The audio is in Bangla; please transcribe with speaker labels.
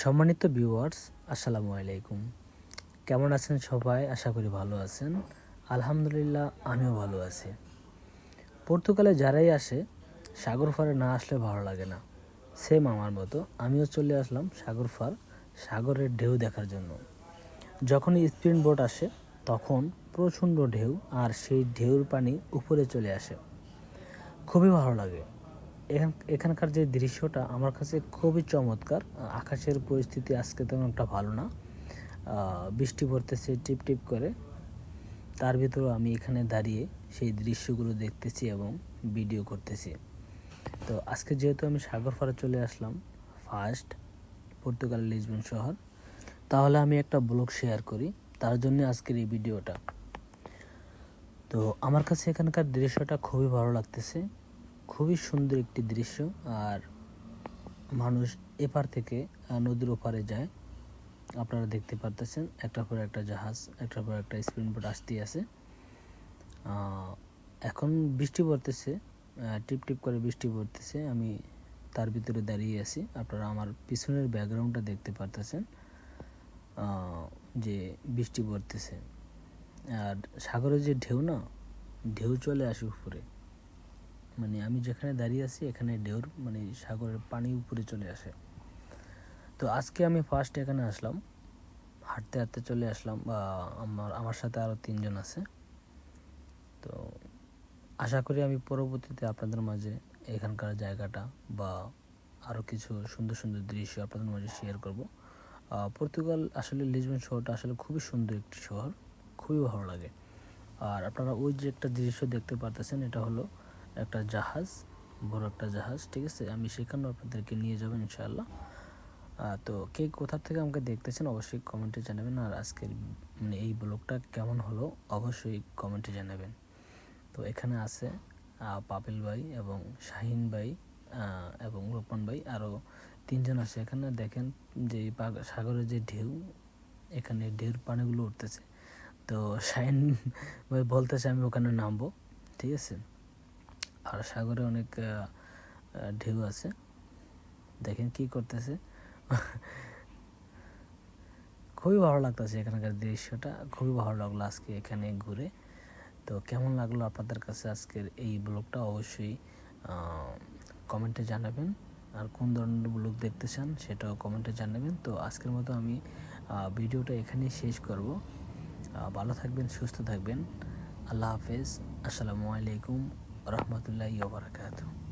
Speaker 1: সম্মানিত ভিউয়ার্স আসসালামু আলাইকুম। কেমন আছেন সবাই? আশা করি ভালো আছেন। আলহামদুলিল্লাহ, আমিও ভালো আছি। পর্তুগালে যারাই আসে, সাগর ফারে না আসলে ভালো লাগে না। সেম আমার মতো, আমিও চলে আসলাম সাগর ফার, সাগরের ঢেউ দেখার জন্য। যখন স্পিড বোট আসে, তখন প্রচণ্ড ঢেউ আর সেই ঢেউর পানি উপরে চলে আসে। খুবই ভালো লাগে। এখানকার যে দৃশ্যটা আমার কাছে খুবই চমৎকার। আকাশের পরিস্থিতি আজকে তেমন একটা ভালো না। বৃষ্টি পড়তেছে, টিপ টিপ করে। তার ভিতরেও আমি এখানে দাঁড়িয়ে সেই দৃশ্যগুলো দেখতেছি এবং ভিডিও করতেছি। তো আজকে যেহেতু আমি সাগর পাড়ে চলে আসলাম ফার্স্ট পর্তুগাল লিসবন শহর, তাহলে আমি একটা ব্লগ শেয়ার করি। তার জন্য আজকের এই ভিডিওটা। তো আমার কাছে এখানকার দৃশ্যটা খুবই ভালো লাগতেছে। খুবই সুন্দর একটি দৃশ্য, আর মানুষ এপার থেকে নদীর ওপারে যায়। আপনারা দেখতে পারতেছেন, একটার পর একটা জাহাজ, একটার পর একটা স্পিন বোট আসতেই আছে। এখন বৃষ্টি পড়তেছে টিপ টিপ করে বৃষ্টি পড়তেছে, আমি তার ভিতরে দাঁড়িয়ে আছি। আপনারা আমার পিছনের ব্যাকগ্রাউন্ডটা দেখতে পারতেছেন যে বৃষ্টি পড়তেছে। আর সাগরের যে ঢেউ না, ঢেউ চলে আসে উপরে। মানে আমি যেখানে দাঁড়িয়ে আছি, এখানে ঢেউর মানে সাগরের পানি উপরে চলে আসে। তো আজকে আমি ফার্স্ট এখানে আসলাম। হাঁটতে হাঁটতে চলে আসলাম আমার আমার সাথে আরও তিনজন আছে। তো আশা করি আমি পরবর্তীতে আপনাদের মাঝে এখানকার জায়গাটা বা আরও কিছু সুন্দর সুন্দর দৃশ্য আপনাদের মাঝে শেয়ার করব। পর্তুগাল আসলে লিসবন শহরটা আসলে খুবই সুন্দর একটি শহর, খুবই ভালো লাগে। আর আপনারা ওই যে একটা দৃশ্য দেখতে পারতেছেন, এটা হলো একটা জাহাজ, বড় একটা জাহাজ, ঠিক আছে? আমি সেখানেও আপনাদেরকে নিয়ে যাব ইনশাআল্লাহ। তো কে কোথা থেকে আমাকে দেখতেছেন অবশ্যই কমেন্টে জানাবেন। আর আজকের মানে এই ব্লগটা কেমন হলো অবশ্যই কমেন্টে জানাবেন। তো এখানে আছে পাপেল ভাই এবং শাহিন ভাই এবং রোপন ভাই। আরও তিনজন আছে এখানে। দেখেন যে সাগরের যে ঢেউ, এখানে ঢেউর পানিগুলো উঠতেছে। তো শাহিন ভাই বলতেছে আমি ওখানে নামবো, ঠিক আছে? আর সাগরে অনেক ঢেউ আছে। দেখেন কি করতেছে। খুবই ভালো লাগতেছে এখানকার দৃশ্যটা। খুবই ভালো লাগল আজকে এখানে ঘুরে। তো কেমন লাগল আপনাদের কাছে আজকের এই ব্লগটা? অবশ্যই কমেন্টে জানাবেন। আর কোন ধরনের ব্লগ দেখতে চান সেটাও কমেন্টে জানাবেন। তো আজকের মতো আমি ভিডিওটা এখানেই শেষ করব। ভালো থাকবেন, সুস্থ থাকবেন। আল্লাহ হাফেজ। আসসালামু আলাইকুম। ورحمة الله وبركاته.